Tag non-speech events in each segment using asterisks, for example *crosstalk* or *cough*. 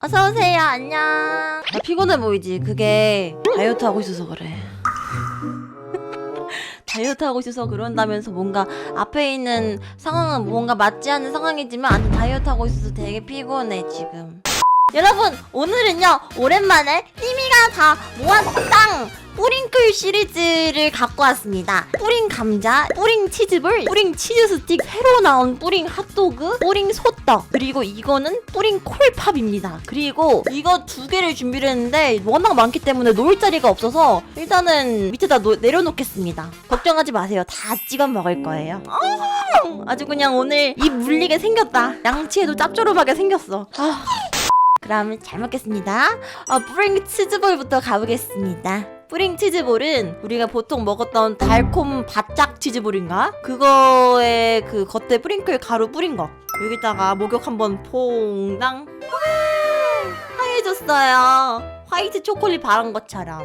어서 오세요. 안녕. 나 피곤해 보이지? 그게 다이어트 하고 있어서 그래. *laughs* 다이어트 하고 있어서 그런다면서 뭔가 앞에 있는 상황은 뭔가 맞지 않는 상황이지만 다이어트 하고 있어서 되게 피곤해 지금. 여러분 오늘은요 오랜만에 띠미가 다 모았당 뿌링클 시리즈를 갖고 왔습니다. 뿌링 감자, 뿌링 치즈볼, 뿌링 치즈 스틱, 새로 나온 뿌링 핫도그, 뿌링 소떡, 그리고 이거는 뿌링 콜팝입니다. 그리고 이거 두 개를 준비를 했는데 워낙 많기 때문에 놓을 자리가 없어서 일단은 밑에다 놓- 내려놓겠습니다. 걱정하지 마세요. 다 찍어 먹을 거예요. 어, 아주 그냥 오늘 입 물리게 생겼다. 양치에도 짭조름하게 생겼어. 아. 그럼 잘 먹겠습니다. 어, 뿌링 치즈볼부터 가보겠습니다. 뿌링 치즈볼은 우리가 보통 먹었던 달콤 바짝 치즈볼인가? 그거에 그 겉에 뿌링클 가루 뿌린 거. 여기다가 목욕 한번 퐁당. 와, 하얘졌어요. 화이트 초콜릿 바른 것처럼.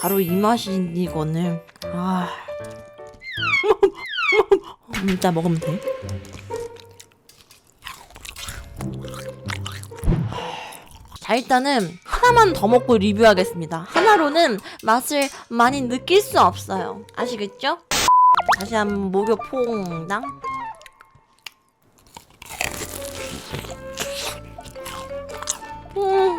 바로 이 맛이 이거는. 아. 일단 먹으면 돼. 자 일단은 하나만 더 먹고 리뷰하겠습니다. 하나로는 맛을 많이 느낄 수 없어요. 아시겠죠? 다시 한번 목욕 퐁당. 음.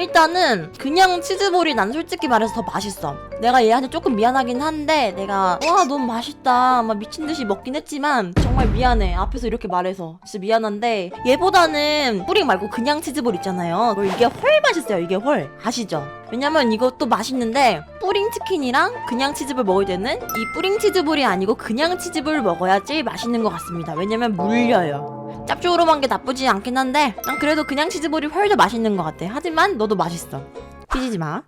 일단은 그냥 치즈볼이 난 솔직히 말해서 더 맛있어. 내가 얘한테 조금 미안하긴 한데 내가 와 너무 맛있다 막 미친 듯이 먹긴 했지만 정말 미안해 앞에서 이렇게 말해서 진짜 미안한데 얘보다는 뿌링 말고 그냥 치즈볼 있잖아요. 이게 훨 맛있어요. 이게 훨 아시죠? 왜냐면 이것도 맛있는데 뿌링 치킨이랑 그냥 치즈볼 먹을 때는 이 뿌링 치즈볼이 아니고 그냥 치즈볼 먹어야지 맛있는 것 같습니다. 왜냐면 물려요. 짭조름한 게 나쁘지 않긴 한데 난 그래도 그냥 치즈볼이 훨더 맛있는 것 같아. 하지만 너도 맛있어. 삐지지 마.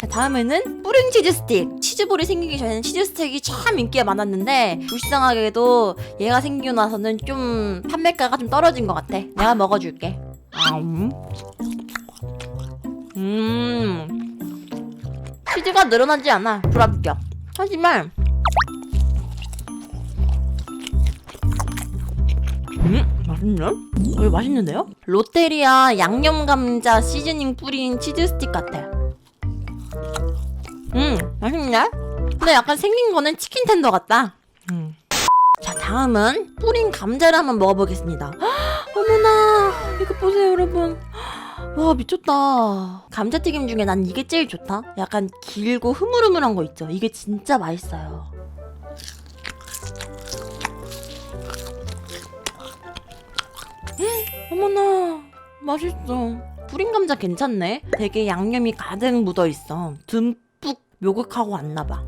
자, 다음에는 뿌링 치즈 스틱. 치즈볼이 생기기 전에는 치즈 스틱이 참 인기가 많았는데 불쌍하게도 얘가 생기고 나서는 좀 판매가가 좀 떨어진 것 같아. 내가 먹어줄게. 음. 치즈가 늘어나지 않아. 불합격. 하지만 맛있네? 어, 이거 맛있는데요? 롯데리아 양념 감자 시즈닝 뿌린 치즈 스틱 같아. 음 맛있네? 근데 약간 생긴 거는 치킨 텐더 같다. 음. 자 다음은 뿌린 감자를 한번 먹어보겠습니다. 헉, *gasps* 어머나 이거 보세요 여러분. *gasps* 와 미쳤다. 감자튀김 중에 난 이게 제일 좋다. 약간 길고 흐물흐물한 거 있죠. 이게 진짜 맛있어요. 어머나 맛있어. 뿌린 감자 괜찮네? 되게 양념이 가득 묻어있어. 듬뿍 묘국하고 왔나봐.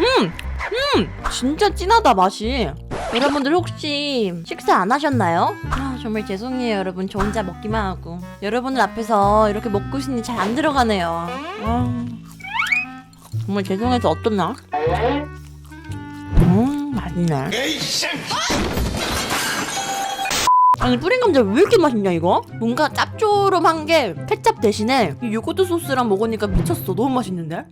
음! 음! 진짜 진하다 맛이. 여러분들 혹시 식사 안 하셨나요? 아 정말 죄송해요 여러분. 저 혼자 먹기만 하고. 여러분들 앞에서 이렇게 먹고 있으니 잘 안 들어가네요. 아, 정말 죄송해서 어떠나? 음 맛있네 아니 뿌린 감자 왜 이렇게 맛있냐 이거? 뭔가 짭조름한 게 케찹 대신에 이 요거트 소스랑 먹으니까 미쳤어. 너무 맛있는데?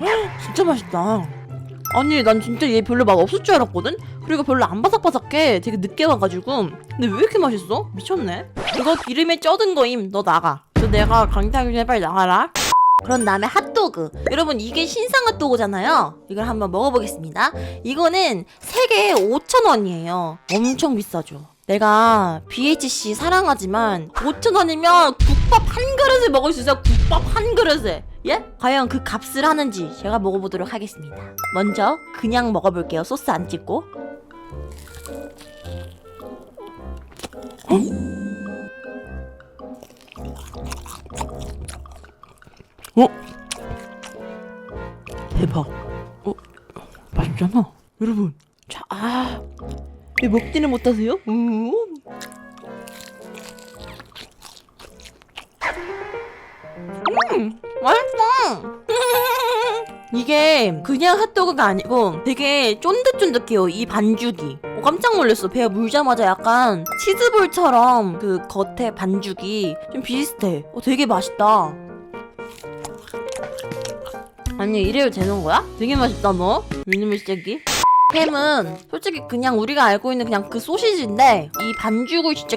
헉, *gasps* 진짜 맛있다. 아니 난 진짜 얘 별로 맛 없을 줄 알았거든? 그리고 별로 안 바삭바삭해. 되게 늦게 와가지고. 근데 왜 이렇게 맛있어? 미쳤네. 이거 기름에 쪄든 거임. 너 나가. 너 내가 강타하기 전에 빨리 나가라 그런 다음에 핫도그 여러분 이게 신상 핫도그잖아요 이걸 한번 먹어보겠습니다 이거는 3개에 5,000원이에요. 엄청 비싸죠. 내가 BHC 사랑하지만 5,000원이면 국밥 한 그릇을 먹을 수 있어요. 국밥 한 그릇을. 예? 과연 그 값을 하는지 제가 먹어보도록 하겠습니다. 먼저 그냥 먹어볼게요. 소스 안 찍고. 어? 어? 대박. 어? 맛있잖아. 여러분. 자, 아. 왜 먹지는 못하세요? 음. 음, 맛있어. *laughs* 이게 그냥 핫도그가 아니고 되게 쫀득쫀득해요. 이 반죽이. 어, 깜짝 놀랐어. 배가 물자마자 약간 치즈볼처럼 그 겉에 반죽이 좀 비슷해. 어, 되게 맛있다. 아니 이래도 되는 거야? 되게 맛있다 너 미니미 스테이크 햄은 솔직히 그냥 우리가 알고 있는 그냥 그 소시지인데 이 반죽을 진짜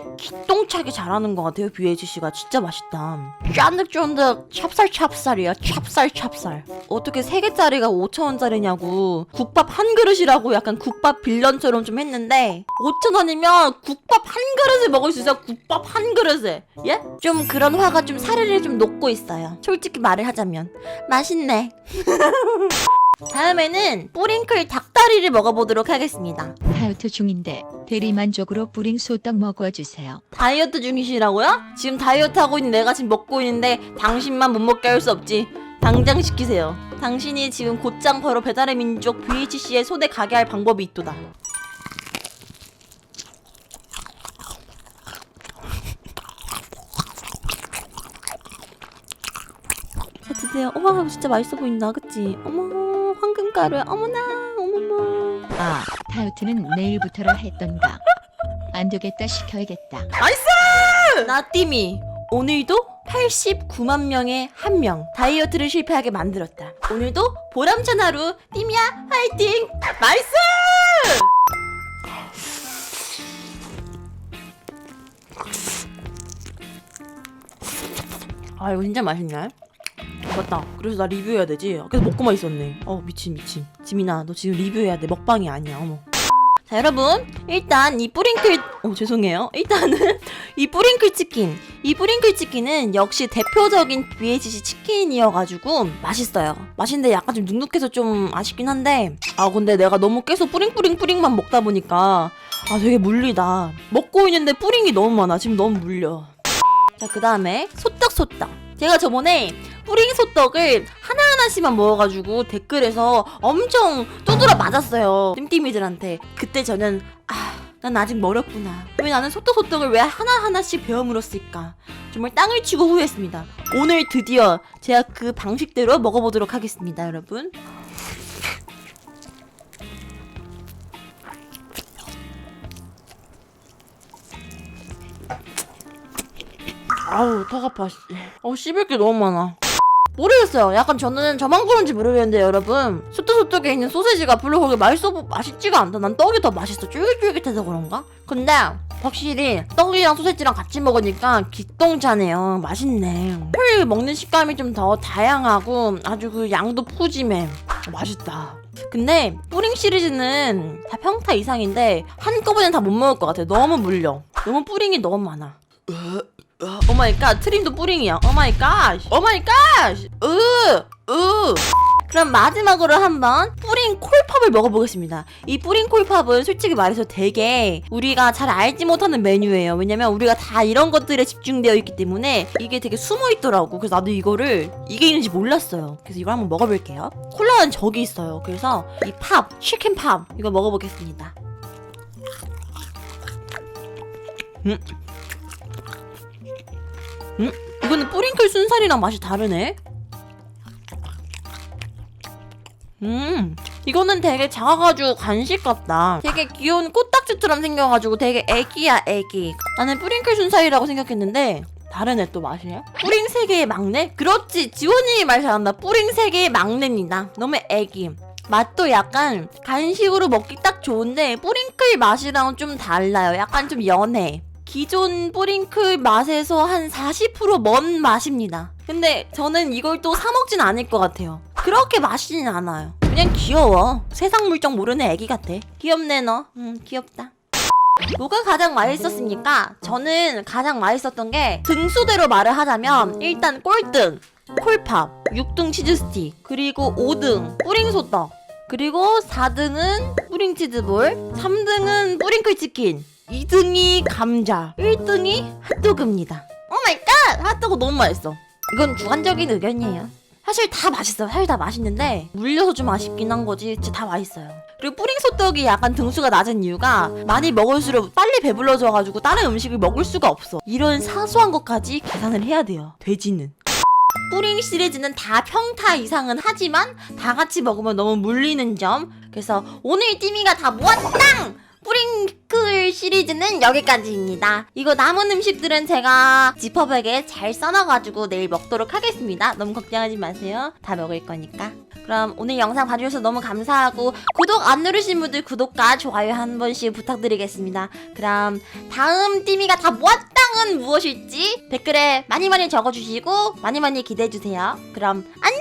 기똥차게 잘하는 것 같아요 BHC가. 진짜 맛있다. 쫀득쫀득 찹쌀찹쌀이야 찹쌀찹쌀. 어떻게 세 개짜리가 5천 원짜리냐고. 국밥 한 그릇이라고 약간 국밥 빌런처럼 좀 했는데 5천 원이면 국밥 한 그릇을 먹을 수 있어요 국밥 한 그릇을. 예? 좀 그런 화가 좀 사르르 좀 녹고 있어요. 솔직히 말을 하자면. 맛있네 *laughs* 다음에는 뿌링클 닭다리를 먹어보도록 하겠습니다. 다이어트 중인데 대리만족으로 뿌링 소떡 먹어주세요. 다이어트 중이시라고요? 지금 다이어트 하고 있는 내가 지금 먹고 있는데 당신만 못 먹게 할 수 없지. 당장 시키세요. 당신이 지금 곧장 바로 배달의 민족 BHC에 손에 가게 할 방법이 있도다. 자 드세요. 어머 진짜 맛있어 보인다, 그치? 어머 황금가루, 어머나, 어머머. 아, 다이어트는 내일부터라 했던가. 안 되겠다 시켜야겠다. 나띠미 오늘도 89만 명의 한 명 다이어트를 실패하게 만들었다. 오늘도 보람찬 하루 띠미야 화이팅! 나이스! 아 이거 진짜 맛있네. 맞다. 그래서 나 리뷰해야 되지. 그래서 먹고만 있었네. 어 미친 미친. 지민아 너 지금 리뷰해야 돼. 먹방이 아니야. 어머. 자 여러분 일단 이 뿌링클 어 죄송해요 일단은 *laughs* 이 뿌링클 치킨 이 뿌링클 치킨은 역시 대표적인 BHC 치킨이어가지고 맛있어요 맛있는데 약간 좀 눅눅해서 좀 아쉽긴 한데 아 근데 내가 너무 계속 뿌링뿌링 뿌링만 먹다 보니까 아 되게 물리다 먹고 있는데 뿌링이 너무 많아 지금 너무 물려 자 그 다음에 소떡소떡 제가 저번에 뿌링 소떡을 하나하나씩만 먹어가지고 댓글에서 엄청 두드러 맞았어요. 띠띠미들한테. 그때 저는 아, 난 아직 멀었구나. 왜 나는 소떡소떡을 왜 하나하나씩 배워 물었을까? 정말 땅을 치고 후회했습니다. 오늘 드디어 제가 그 방식대로 먹어보도록 하겠습니다, 여러분. 아우, 턱 아파. 씨. 어우, 씹을 게 너무 많아. 모르겠어요. 약간 저는 저만 그런지 모르겠는데 여러분 소떡소떡에 있는 소세지가 별로 그렇게 맛있어 보- 맛있지가 않다. 난 떡이 더 맛있어. 쫄깃쫄깃해서 그런가? 근데 확실히 떡이랑 소세지랑 같이 먹으니까 기똥차네요. 맛있네. 헐 먹는 식감이 좀 더 다양하고 아주 그 양도 푸짐해. 맛있다. 근데 뿌링 시리즈는 다 평타 이상인데 한꺼번에 다 못 먹을 것 같아. 너무 물려. 너무 뿌링이 너무 많아. 오마이갓 트림도 뿌링이야. 오마이갓 오마이갓. 으으. 그럼 마지막으로 한번 뿌링 콜팝을 먹어보겠습니다. 이 뿌링 콜팝은 솔직히 말해서 되게 우리가 잘 알지 못하는 메뉴예요. 왜냐면 우리가 다 이런 것들에 집중되어 있기 때문에 이게 되게 숨어 있더라고. 그래서 나도 이거를 이게 있는지 몰랐어요. 그래서 이걸 한번 먹어볼게요. 콜라는 저기 있어요. 그래서 이 팝 치킨 팝 이거 먹어보겠습니다. 음 음? 이거는 뿌링클 순살이랑 맛이 다르네. 음, 이거는 되게 작아가지고 간식 같다. 되게 귀여운 코딱지처럼 생겨가지고 되게 애기야, 애기. 나는 뿌링클 순살이라고 생각했는데, 다르네, 또 맛이. 뿌링 세계의 막내? 그렇지, 지원님이 말 잘한다. 뿌링 세계의 막내입니다. 너무 애기. 맛도 약간 간식으로 먹기 딱 좋은데, 뿌링클 맛이랑 좀 달라요. 약간 좀 연해. 기존 뿌링클 맛에서 한 40%먼 맛입니다. 근데 저는 이걸 또 사먹진 않을 것 같아요. 그렇게 맛있진 않아요. 그냥 귀여워. 세상 물정 모르는 애기 같아. 귀엽네 너. 음 귀엽다. 뭐가 가장 맛있었습니까? 저는 가장 맛있었던 게 등수대로 말을 하자면 일단 꼴등 콜팝, 6등 치즈스틱, 그리고 5등 뿌링소떡, 그리고 4등은 뿌링치즈볼, 3등은 뿌링클 치킨, 2등이 감자, 1등이 핫도그입니다. 오마이갓! 핫도그 너무 맛있어. 이건 주관적인 의견이에요. 사실 다 맛있어요. 사실 다 맛있는데 물려서 좀 아쉽긴 한 거지. 진짜 다 맛있어요. 그리고 뿌링 소떡이 약간 등수가 낮은 이유가 많이 먹을수록 빨리 배불러져가지고 다른 음식을 먹을 수가 없어. 이런 사소한 것까지 계산을 해야 돼요. 돼지는. 뿌링 시리즈는 다 평타 이상은 하지만 다 같이 먹으면 너무 물리는 점. 그래서 오늘 띠미가 다 모았당! 뿌링클 시리즈는 여기까지입니다. 이거 남은 음식들은 제가 지퍼백에 잘 써놔가지고 내일 먹도록 하겠습니다. 너무 걱정하지 마세요. 다 먹을 거니까. 그럼 오늘 영상 봐주셔서 너무 감사하고 구독 안 누르신 분들 구독과 좋아요 한 번씩 부탁드리겠습니다. 그럼 다음 띠미가 다 모았당은 무엇일지 댓글에 많이 많이 적어주시고 많이 많이 기대해주세요. 그럼 안녕!